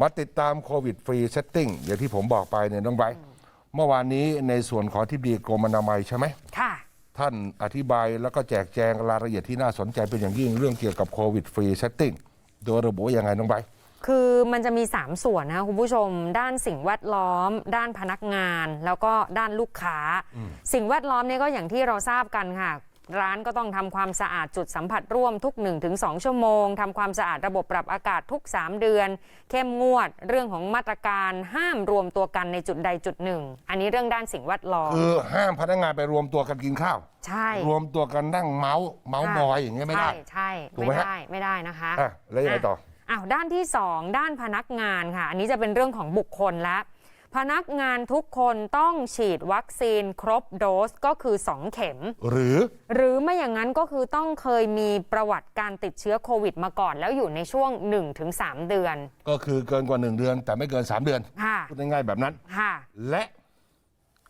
มาติดตามโควิดฟรีเซตติ้งอย่างที่ผมบอกไปเนี่ยน้องไบร์ทเมื่อวานนี้ในส่วนของที่ดีกรมอนามัยใช่ไหมค่ะ ท่านอธิบายแล้วก็แจกแจงรายละเอียดที่น่าสนใจเป็นอย่างยิ่งเรื่องเกี่ยวกับโควิดฟรีเซตติ้งโดยระบุว่ายังไงน้องไบร์ทคือมันจะมี 3 ส่วนนะคะคุณผู้ชม ด้านสิ่งแวดล้อม ด้านพนักงาน แล้วก็ด้านลูกค้า สิ่งแวดล้อมเนี่ยก็อย่างที่เราทราบกันค่ะ ร้านก็ต้องทำความสะอาดจุดสัมผัสร่วมทุก 1-2 ชั่วโมงทำความสะอาดระบบปรับอากาศทุก 3 เดือน เข้มงวดเรื่องของมาตรการห้ามรวมตัวกันในจุดใดจุดหนึ่ง อันนี้เรื่องด้านสิ่งแวดล้อม คือห้ามพนักงานไปรวมตัวกันกินข้าว ใช่รวมตัวกันนั่งเมาส์เมาส์มอยอย่างเงี้ยไม่ได้ ใช่ใช่ถูกไหมไม่ฮะ ได้ไม่ได้นะคะ อะแล้วยังไงต่อ อ้าวด้านที่ 2 ด้านพนักงานค่ะ อันนี้จะเป็นเรื่องของบุคคลและ พนักงานทุกคนต้องฉีดวัคซีนครบโดสก็คือ 2 เข็ม หรือ หรือไม่อย่างนั้นก็คือต้องเคยมีประวัติการติดเชื้อโควิดมาก่อน แล้วอยู่ในช่วง 1-3 เดือน ก็คือเกินกว่า 1 เดือน แต่ไม่เกิน 3 เดือนค่ะพูดง่ายๆแบบนั้น ค่ะ และ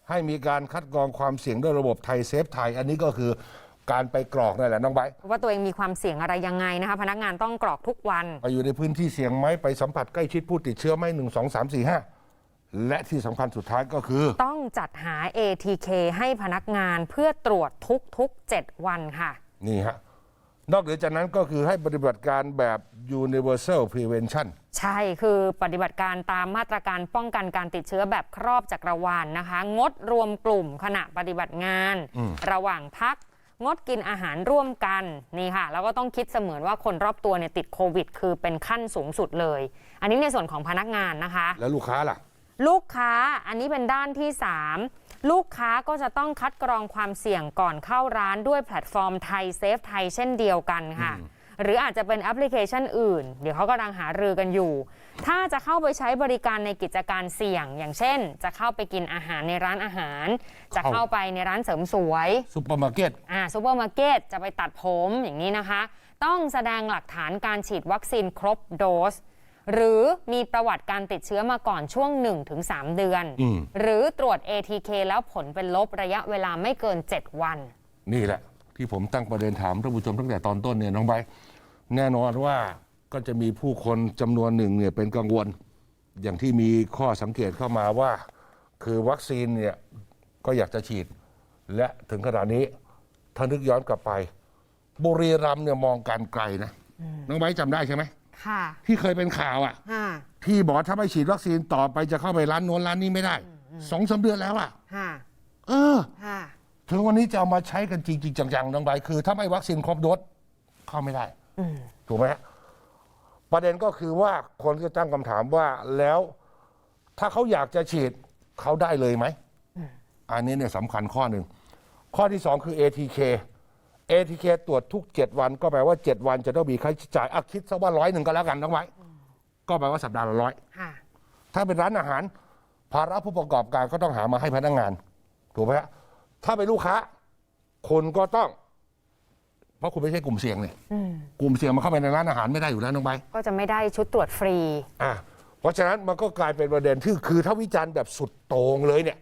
ให้มีการคัดกรองความเสี่ยงด้วยระบบไทยเซฟไทย อันนี้ก็คือการไปกรอกนั่นแหละน้องไบร์ทว่าตัวเองมีความเสี่ยงอะไรยังไงนะคะ พนักงานต้องกรอกทุกวัน ไปอยู่ในพื้นที่เสี่ยงไหมไปสัมผัสใกล้ชิดผู้ติดเชื้อไหมหนึ่งสองสามสี่ห้า และที่สำคัญสุดท้ายก็คือ ต้องจัดหา ATK ให้พนักงานเพื่อตรวจทุกๆ 7 วันค่ะ นี่ฮะ นอกเหนือจากนั้นก็คือให้ปฏิบัติการแบบ universal prevention ใช่คือปฏิบัติการตามมาตรการป้องกันการติดเชื้อแบบครอบจักรวาลนนะคะ งดรวมกลุ่มขณะปฏิบัติงาน ระหว่างพัก งดกินอาหารร่วมกันนี่ค่ะ แล้วก็ต้องคิดเสมือนว่าคนรอบตัวเนี่ยติดโควิด คือเป็นขั้นสูงสุดเลย อันนี้ในส่วนของพนักงานนะคะ แล้วลูกค้าล่ะ ลูกค้าอันนี้เป็นด้านที่ 3 ลูกค้าก็จะต้องคัดกรองความเสี่ยงก่อนเข้าร้านด้วยแพลตฟอร์มไทยเซฟไทยเช่นเดียวกันค่ะ หรืออาจจะเป็นแอปพลิเคชันอื่น เดี๋ยวเขากำลังหารือกันอยู่ ถ้าจะเข้าไปใช้บริการในกิจการเสี่ยง อย่างเช่น จะเข้าไปกินอาหารในร้านอาหาร จะเข้าไปในร้านเสริมสวยซุปเปอร์มาร์เก็ตอ่าซูเปอร์มาร์เก็ตจะไปตัดผมอย่างนี้นะคะ ต้องแสดงหลักฐานการฉีดวัคซีนครบโดส หรือมีประวัติการติดเชื้อมาก่อนช่วง 1-3 เดือน อืม หรือตรวจ ATK แล้วผลเป็นลบระยะเวลาไม่เกิน 7 วัน นี่แหละ ที่ผมตั้งประเด็นถามท่านผู้ชมตั้งแต่ตอนต้นเนี่ยน้องไบร์ทแน่นอนว่าก็จะมีผู้คนจำนวนหนึ่งเนี่ยเป็นกังวล อย่างที่มีข้อสังเกตเข้ามาว่า คือวัคซีนเนี่ยก็อยากจะฉีด และถึงขนาดนี้ถ้านึกย้อนกลับไป บุรีรัมย์เนี่ยมองการไกลนะน้องไบร์ทจำได้ใช่ไหม ค่ะที่เคยเป็นข่าวอะค่ะ ที่บอกว่าถ้าไม่ฉีดวัคซีนต่อไปจะเข้าไปร้านโน้นร้านนี้ไม่ได้สองสามเดือนแล้วอะค่ะ เออ ค่ะ ถึงวันนี้จะเอามาใช้กันจริง ๆ จังๆน้องใบร์ทคือ ถ้าไม่วัคซีนครบโดสเข้าไม่ได้ถูกไหมฮะประเด็นก็คือว่าคนก็ตั้งคำถามว่าแล้ว ถ้าเขาอยากจะฉีดเขาได้เลยไหม อันนี้เนี่ยสำคัญข้อหนึ่ง ข้อที่สองคือ ATK ATK ตรวจทุก 7 วันก็แปลว่า 7 วันจะต้องมีค่าใช้จ่ายอะคิดซะว่าร้อยหนึ่งก็แล้วกันน้องไว้ ก็แปลว่าสัปดาห์ละร้อยค่ะถ้าเป็นร้านอาหาร ภาระผู้ประกอบการก็ต้องหามาให้พนักงาน ถูกไหมฮะถ้าเป็นลูกค้าคุณก็ต้อง เพราะคุณไม่ใช่กลุ่มเสี่ยงเนี่ยกลุ่มเสี่ยงมาเข้าไปในร้านอาหารไม่ได้อยู่แล้วน้องใบก็จะไม่ได้ชุดตรวจฟรี อะเพราะฉะนั้นมันก็กลายเป็นประเด็นที่คือถ้าวิจารณ์แบบสุดโต่งเลยเนี่ย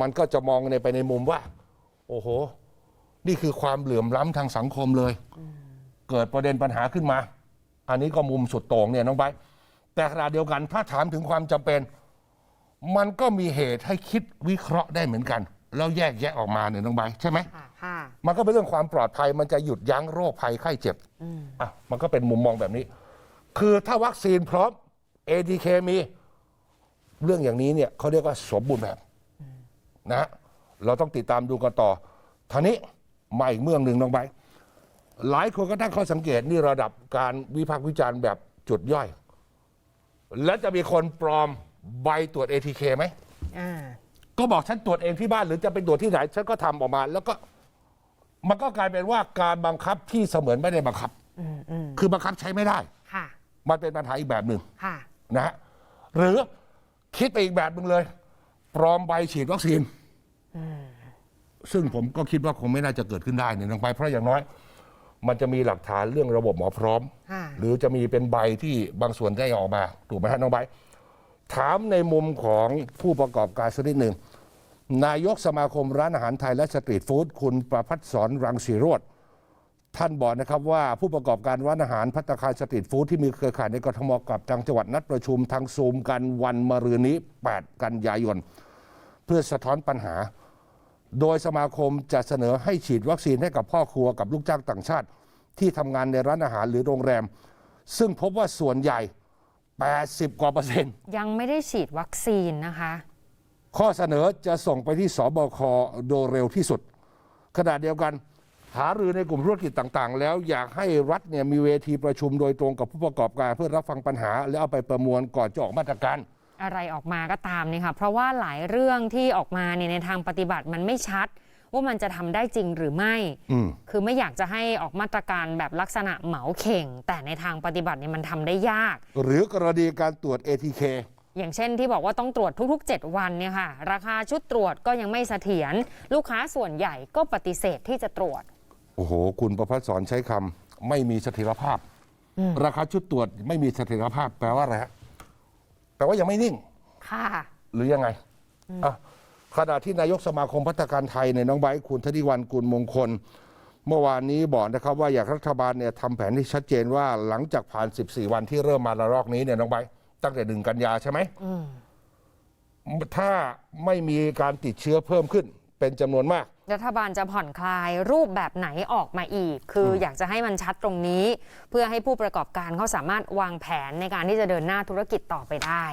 มันก็จะมองในไปในมุมว่า โอ้โห นี่คือความเหลื่อมล้ำทางสังคมเลย เกิดประเด็นปัญหาขึ้นมา อันนี้ก็มุมสุดโต่งเนี่ยน้องใบร์ทแต่ขณะเดียวกันถ้าถามถึงความจำเป็น มันก็มีเหตุให้คิดวิเคราะห์ได้เหมือนกัน แล้วแยกแยะออกมาเนี่ยน้องใบร์ทใช่ไหม ค่ะค่ะมันก็เป็นเรื่องความปลอดภัย มันจะหยุดยั้งโรคภัยไข้เจ็บอะ มันก็เป็นมุมมองแบบนี้ คือถ้าวัคซีนพร้อม ADK มี เรื่องอย่างนี้เนี่ยเขาเรียกว่าสมบูรณ์แบบนะฮะเราต้องติดตามดูกันต่อท่านี้ มาอีกเมืองหนึ่งน้องใบร์ทหลายคนก็ตั้งข้อสังเกตนี่ระดับการวิพากษ์วิจารณ์แบบจุดย่อย และจะมีคนปลอมใบตรวจ ATK ไหม อ่า ก็บอกฉันตรวจเองที่บ้านหรือจะไปตรวจที่ไหน ฉันก็ทำออกมา แล้วก็มันก็กลายเป็นว่าการบังคับที่เสมือนไม่ได้บังคับคือบังคับใช้ไม่ได้ ค่ะ มันเป็นปัญหาอีกแบบหนึ่งค่ะ นะฮะหรือคิดไปอีกแบบหนึ่งเลย ปลอมใบฉีดวัคซีน ซึ่งผมก็คิดว่าคงไม่น่าจะเกิดขึ้นได้เนี่ยน้องไปเพราะอย่างน้อย มันจะมีหลักฐานเรื่องระบบหมอพร้อม ค่ะ หรือจะมีเป็นใบที่บางส่วนได้ออกมาถูกไหมฮะน้องใบร์ทถามในมุมของผู้ประกอบการสักนิดหนึ่ง นายกสมาคมร้านอาหารไทยและสตรีทฟู้ดคุณประพัฒสอนรังสีโรธท่านบอกนะครับว่าผู้ประกอบการร้านอาหารพัตตาคารสตรีทฟู้ดที่มีเครือข่ายในกทมกับจังจังหวัดนัดประชุมทางซูมกันวันมะรืนนี้ 8 กันยายน เพื่อสะท้อนปัญหา โดยสมาคมจะเสนอให้ฉีดวัคซีนให้กับพ่อครัวกับลูกจ้างต่างชาติ ที่ทำงานในร้านอาหารหรือโรงแรม ซึ่งพบว่าส่วนใหญ่ 80 กว่าเปอร์เซ็นต์ ยังไม่ได้ฉีดวัคซีนนะคะ ข้อเสนอจะส่งไปที่สบคโดยเร็วที่สุด ขณะเดียวกัน หารือในกลุ่มธุรกิจต่างๆ แล้วอยากให้รัฐเนี่ยมีเวทีประชุมโดยตรงกับผู้ประกอบการเพื่อรับฟังปัญหา แล้วเอาไปประมวลก่อนจะออกมาตรการ อะไรออกมาก็ตามเนี่ยค่ะเพราะว่าหลายเรื่องที่ออกมาเนี่ยในทางปฏิบัติมันไม่ชัด ว่ามันจะทำได้จริงหรือไม่อืมคือไม่อยากจะให้ออกมาตรการแบบลักษณะเหมาเข่ง แต่ในทางปฏิบัติเนี่ยมันทำได้ยาก หรือกรณีการตรวจ ATK อย่างเช่นที่บอกว่าต้องตรวจทุกๆ 7 วันเนี่ยค่ะ ราคาชุดตรวจก็ยังไม่เสถียรลูกค้าส่วนใหญ่ก็ปฏิเสธที่จะตรวจ โอ้โห คุณประพัฒสอนใช้คำไม่มีเสถียรภาพ ราคาชุดตรวจไม่มีเสถียรภาพแปลว่าอะไรฮะ แปลว่ายังไม่นิ่ง ค่ะ หรือยังไงอะขณะที่นายกสมาคมพัฒนาการไทยในยน้องไบร์ทคุณธนิวันกุลมงคล เมื่อวานนี้บอกนะครับว่าอยากให้รัฐบาลเนี่ยทำแผนที่ชัดเจนว่าหลังจากผ่าน 14 วันที่เริ่มมาระลอกนี้เนี่ยน้องไบร์ทตั้งแต่หนึ่งกันยาใช่ไหมถ้าไม่มีการติดเชื้อเพิ่มขึ้นเป็นจำนวนมาก รัฐบาลจะผ่อนคลายรูปแบบไหนออกมาอีก คืออยากจะให้มันชัดตรงนี้ เพื่อให้ผู้ประกอบการเขาสามารถวางแผนในการที่จะเดินหน้าธุรกิจต่อไปได้